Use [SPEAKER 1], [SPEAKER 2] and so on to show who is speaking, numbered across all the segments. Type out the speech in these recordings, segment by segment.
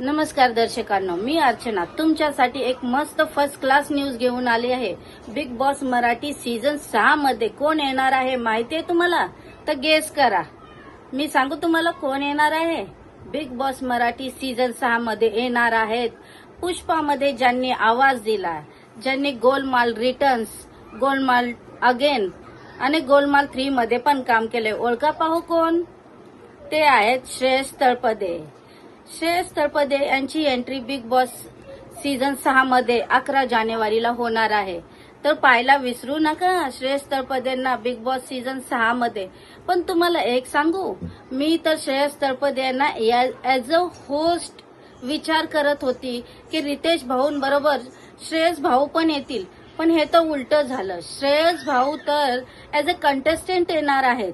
[SPEAKER 1] नमस्कार दर्शकांनो मी अर्चना. तुमच्यासाठी एक मस्त फर्स्ट क्लास न्यूज घेऊन आली आहे. बिग बॉस मराठी सीझन सहा मध्ये कोण येणार आहे माहितीये तुम्हाला? तर गेस करा. मी सांगू तुम्हाला कोण येणार आहे? बिग बॉस मराठी सीझन सहा मध्ये येणार आहेत. पुष्पामध्ये ज्यांनी आवाज दिला ज्यांनी गोलमाल रिटर्न्स गोलमाल अगेन आणि गोलमाल थ्री मध्ये पण काम केले. ओळखा पाहू कोण? ते आहेत श्रेयस तळपदे. श्रेयस तळपदे यांची एंट्री बिग बॉस सीझन सहा मध्ये अकरा जानेवारीला होणार आहे. तर पाहायला विसरू नका श्रेयस तळपदेंना बिग बॉस सीझन सहा मध्ये. पण तुम्हाला एक सांगू? मी तर श्रेयस तळपदे यांना ऍज अ होस्ट विचार करत होती की रितेश भाऊंबरोबर श्रेयस भाऊ पण येतील. पण हे तर उलट झालं. श्रेयस भाऊ तर ऍज अ कंटेस्टंट येणार आहेत.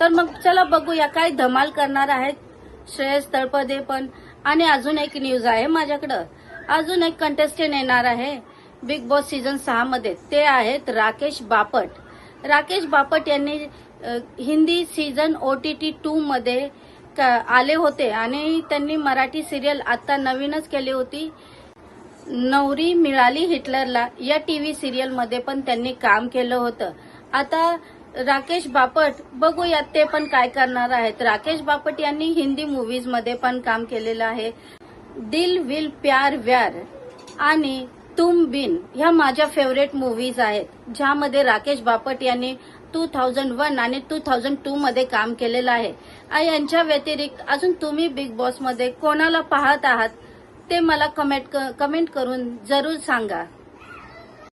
[SPEAKER 1] तर मग चला बघूया काय धमाल करणार आहेत. श्रेयस तळपदे पण. आणि अजून एक न्यूज आहे माझ्याकडं. अजून एक कंटेस्टंट येणार आहे. बिग बॉस सीझन सहा मध्ये. ते आहेत राकेश बापट. राकेश बापट यांनी Hindi season O T T two मध्ये आले होते. आणि त्यांनी मराठी सिरियल आता नवीनच केली होती. नवरी मिळाली हिटलरला. या टीव्ही सिरियलमध्ये पण त्यांनी काम केलं होतं. आता राकेश बापट बघूयात ते पण काय करणार आहेत. राकेश बापट यांनी हिंदी मूवीजमध्ये पण काम केलेलं आहे. दिल विल प्यार व्यार आणि तुम बिन ह्या माझ्या फेवरेट मूवीज आहेत ज्यामध्ये राकेश बापट यांनी टू थाउजंड वन आणि टू थाउजंड टू मध्ये काम केलेलं आहे. यांच्या व्यतिरिक्त अजून तुम्ही बिग बॉसमध्ये कोणाला पाहत आहात ते मला कमेंट कमेंट करून जरूर सांगा.